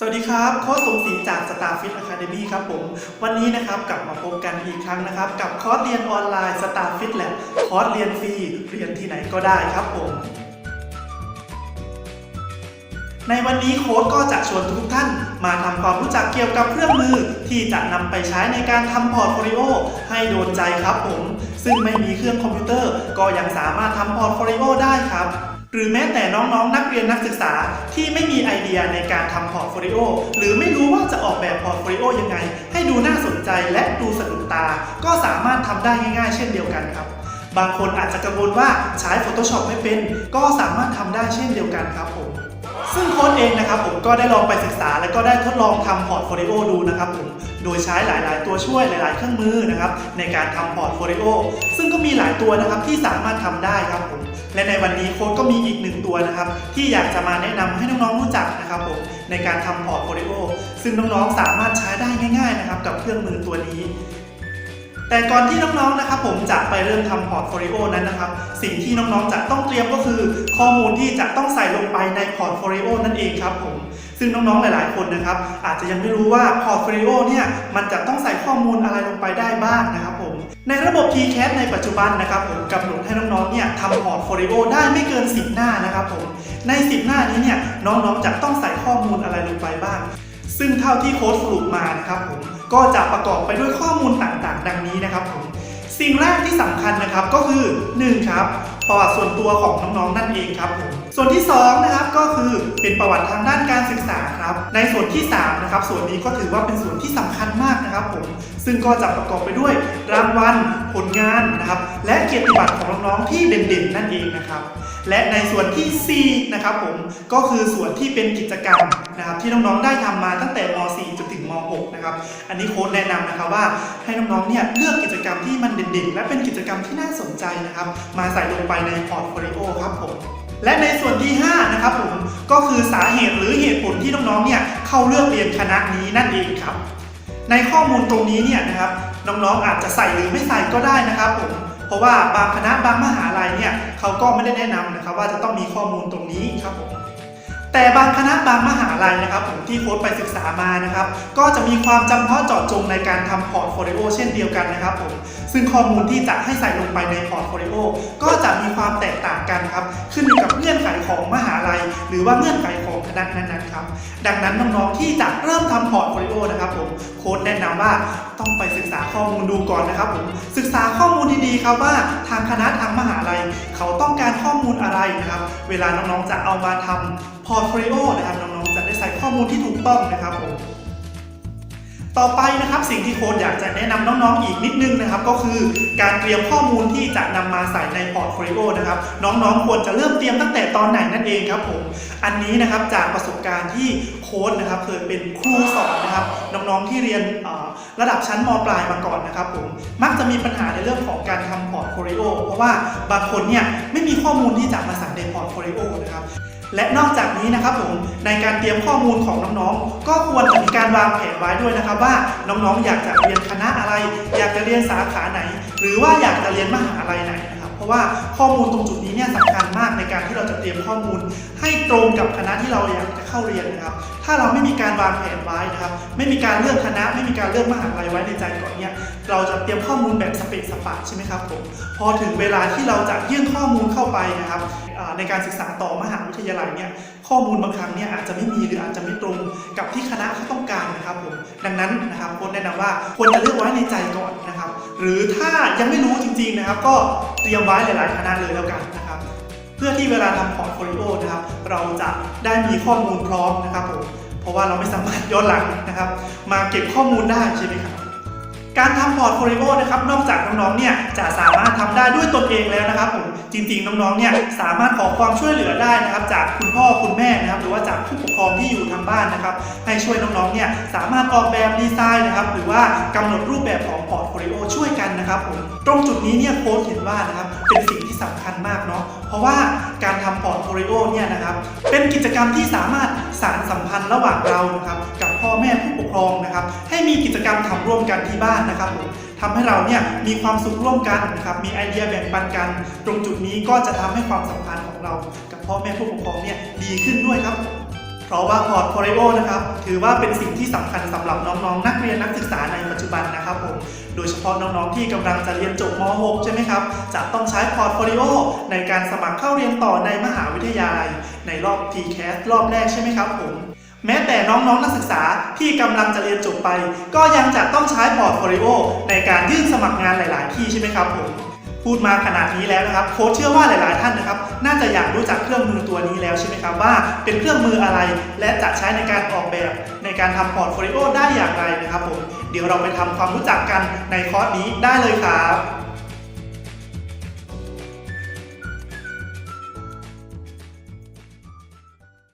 สวัสดีครับโค้ชสมศรีจาก Starfit Academy ครับผม วันนี้นะครับกลับมาพบกันอีกครั้งนะครับ กับคอร์สเรียนออนไลน์ Starfit Lab คอร์สเรียนฟรีเรียนที่ไหนก็ได้ครับผม ในวันนี้โค้ชก็จะชวนทุกท่านมาทำความรู้จักเกี่ยวกับเครื่องมือ ที่จะนำไปใช้ในการทำพอร์ตโฟลิโอให้โดนใจครับผม ซึ่งไม่มีเครื่องคอมพิวเตอร์ก็ยังสามารถทำพอร์ตโฟลิโอได้ครับ รือแม้แต่น้องๆนักเรียนนักศึกษาที่ไม่มีไอเดียในการทำพอร์ตโฟลิโอหรือไม่รู้ว่าจะออกแบบพอร์ตโฟลิโอยังไง ให้ดูน่าสนใจและดูสะดุดตา ก็สามารถทำได้ง่ายๆ เช่นเดียวกันครับ บางคนอาจจะกังวลว่าใช้ Photoshop ไม่เป็น ก็สามารถทำได้เช่นเดียวกันครับผมซึ่งโค้ดเองนะครับผมก็ได้ลองไปศึกษา และก็ได้ทดลองทำพอร์ตโฟลิโอดูนะครับผม โดยใช้หลาย ๆ ตัวช่วยหลาย ๆ เครื่องมือนะครับในการทำพอร์ตโฟลิโอซึ่งก็มีหลายตัวนะครับที่สามารถทำได้ครับผมและในวันนี้โค้ดก็มีอีกหนึ่งตัวนะครับที่อยากจะมาแนะนำให้น้อง ๆ รู้จักนะครับผมในการทำพอร์ตโฟลิโอซึ่งน้อง ๆ สามารถใช้ได้ง่าย ๆ นะครับกับเครื่องมือตัวนี้ แต่ก่อนที่น้องๆ นะครับผมจะไปเริ่มทำพอร์ตโฟลิโอนั้นนะครับ สิ่งที่น้องๆ จะต้องเตรียมก็คือข้อมูลที่จะต้องใส่ลงไปในพอร์ตโฟลิโอนั่นเองครับผม ซึ่งน้องๆ หลาย ๆ คนนะครับ อาจจะยังไม่รู้ว่าพอร์ตโฟลิโอเนี่ยมันจะต้องใส่ข้อมูลอะไรลงไปได้บ้างนะครับผม ในระบบ TCAS ในปัจจุบันนะครับผมกำหนดให้น้องๆ เนี่ยทำพอร์ตโฟลิโอได้ไม่เกิน 10 หน้านะครับผม ใน 10 หน้านี้เนี่ยน้องๆ จะต้องใส่ข้อมูลอะไรลงไปบ้างซึ่งเท่าที่โค้ดสรุปมานะครับผม ก็จะประกอบไปด้วยข้อมูลต่างๆ ดังนี้นะครับผมสิ่งแรกที่สำคัญนะครับก็คือ1ครับประวัติส่วนตัวของน้องๆ นั่นเองครับผมส่วนที่2นะครับก็คือเป็นประวัติทางด้านการศึกษาครับในส่วนที่3นะครับส่วนนี้ก็ถือว่าเป็นส่วนที่สำคัญากนะครับผม ซึ่งก็จะประกอบไปด้วยรางวัลผลงานนะครับ และเกียรติบัตรของน้องๆที่เด่นๆ นั่นเองนะครับ และในส่วนที่4นะครับผมก็คือส่วนที่เป็นกิจกรรมนะครับที่น้องๆได้ทำมาตั้งแต่ม .4 จนถึงม .6 นะครับ อันนี้โค้ดแนะนำนะครับว่าให้น้องๆเนี่ยเลือกกิจกรรมที่มันเด่นๆ และเป็นกิจกรรมที่น่าสนใจนะครับ มาใส่ลงไปในพอร์ตโฟลิโอครับผมและในส่วนที่ 5 นะครับผมก็คือสาเหตุหรือเหตุผลที่น้องๆเนี่ยเข้าเลือกเรียนคณะนี้นั่นเองครับ ในข้อมูลตรงนี้เนี่ยนะครับน้องๆอาจจะใส่หรือไม่ใส่ก็ได้นะครับผมเพราะว่าบางคณะบางมหาลัยเนี่ยเขาก็ไม่ได้แนะนำนะครับว่าจะต้องมีข้อมูลตรงนี้ครับผมแต่บางคณะบางมหาลัยนะครับผมที่โค้ดไปศึกษามานะครับ ก็จะมีความจำเพาะเจาะจงในการทำพอร์ตโฟลิโอเช่นเดียวกันนะครับผมซึ่งข้อมูลที่จะให้ใส่ลงไปในพอร์ตโฟลิโอก็จะมีความแตกต่างกันครับขึ้นอยู่กับเงื่อนไขของมหาลัย หรือว่าเงื่อนไข นั้นๆครับ ดังนั้นน้องๆที่จะเริ่มทำพอร์ตโฟลิโอนะครับผมโค้ดแนะนำว่าต้องไปศึกษาข้อมูลดูก่อนนะครับผมศึกษาข้อมูลดีๆครับว่าทางคณะทางมหาลัย เขาต้องการข้อมูลอะไรนะครับ เวลาน้องๆจะเอามาทำพอร์ตโฟลิโอนะครับน้องๆจะได้ใส่ข้อมูลที่ถูกต้องนะครับผม ต่อไปนะครับสิ่งที่โค้ดอยากจะแนะนำน้องๆอีกนิดนึงนะครับก็คือการเตรียมข้อมูลที่จะนำมาใส่ในพอร์ตโฟลิโอนะครับน้องๆควรจะเริ่มเตรียมตั้งแต่ตอนไหนนั่นเองครับผมอันนี้นะครับจากประสบการณ์ที่โค้ดนะครับเคยเป็นครูสอนนะครับน้องๆที่เรียนระดับชั้นมปลายมาก่อนนะครับผมมักจะมีปัญหาในเรื่องของการทำพอร์ตโฟลิโอเพราะว่าบางคนเนี่ยไม่มีข้อมูลที่จะมาใส่ในพอร์ตโฟลิโอนะครับ และนอกจากนี้นะครับผมในการเตรียมข้อมูลของน้องๆ ก็ควรจะมีการวางแผนไว้ด้วยนะครับ ว่าน้องๆ อยากจะเรียนคณะอะไร อยากจะเรียนสาขาไหน หรือว่าอยากจะเรียนมหาลัยไหนนะครับ เพราะว่าข้อมูลตรงจุดนี้เนี่ยสำคัญมากในการที่เราจะเตรียมข้อมูล ให้ตรงกับคณะที่เราอยากจะเข้าเรียนนะครับ ถ้าเราไม่มีการวางแผนไว้นะครับ ไม่มีการเลือกคณะ ไม่มีการเลือกมหาลัยไว้ในใจก่อนเนี่ย เราจะเตรียมข้อมูลแบบสเปกสปะใช่ไหมครับผม พอถึงเวลาที่เราจะยื่นข้อมูลเข้าไปนะครับในการศึกษาต่อมหาวิทยาลัยเนี่ย ข้อมูลบางครั้งเนี่ยอาจจะไม่มีหรืออาจจะไม่ตรงกับที่คณะเขาต้องการนะครับผม ดังนั้นนะครับโค้ชแนะนำว่าควรจะเลือกไว้ในใจก่อนนะครับ หรือถ้ายังไม่รู้จริงๆนะครับ ก็เตรียมไว้หลาย ๆ คณะเลยแล้วกันนะครับ เพื่อที่เวลาทำพอร์ตโฟลิโอนะครับ เราจะได้มีข้อมูลพร้อมนะครับผมเพราะว่าเราไม่สามารถย้อนหลังนะครับ มาเก็บข้อมูลได้ใช่ไหมครับการทำพอร์ตโฟลิโอนะครับนอกจากน้องๆเนี่ยจะสามารถทำได้ด้วยตนเองแล้วนะครับผมจริงๆน้องๆเนี่ยสามารถขอความช่วยเหลือได้นะครับ จากคุณพ่อคุณแม่นะครับ หรือว่าจากผู้ปกครองที่อยู่ทางบ้านนะครับ ให้ช่วยน้องๆเนี่ยสามารถออกแบบดีไซน์นะครับ หรือว่ากำหนดรูปแบบของพอร์ตโฟลิโอช่วยกันนะครับผมตรงจุดนี้เนี่ยโค้ชเห็นว่านะครับเป็นสิ่งที่สำคัญมากเนาะเพราะว่า ริโอเนี่ยนะครับเป็นกิจกรรมที่สามารถสานสัมพันธ์ระหว่างเรานะครับกับพ่อแม่ผู้ปกครองนะครับ ให้มีกิจกรรมทำร่วมกันที่บ้านนะครับผมทำให้เราเนี่ยมีความสุขร่วมกันนะครับมีไอเดียแบ่งปันกัน ตรงจุดนี้ก็จะทำให้ความสัมพันธ์ของเรา กับพ่อแม่ผู้ปกครองเนี่ยดีขึ้นด้วยครับผม เพราะว่าพอร์ตโฟลิโอนะครับถือว่าเป็นสิ่งที่สำคัญสำหรับน้องๆ นักเรียนนักศึกษาในปัจจุบันนะครับผมโดยเฉพาะน้องๆ ที่กำลังจะเรียนจบม .6 ใช่ไหมครับจะต้องใช้พอร์ตโฟลิโอในการสมัครเข้าเรียนต่อในมหาวิทยาลัย ในรอบ TCAS รอบแรกใช่ไหมครับผมแม้แต่น้องๆ นักศึกษาที่กำลังจะเรียนจบไป ก็ยังจะต้องใช้พอร์ตโฟลิโอในการยื่นสมัครงานหลาย ๆ ที่ใช่ไหมครับผม พูดมาขนาดนี้แล้วนะครับโค้ชเชื่อว่าหลาย ๆ ท่านนะครับ น่าจะอยากรู้จักเครื่องมือตัวนี้แล้วใช่ไหมครับว่าเป็นเครื่องมืออะไร และจะใช้ในการออกแบบในการทำพอร์ตโฟลิโอได้อย่างไรนะครับผมเดี๋ยวเราไปทำความรู้จักกันในคอร์สนี้ได้เลยครับ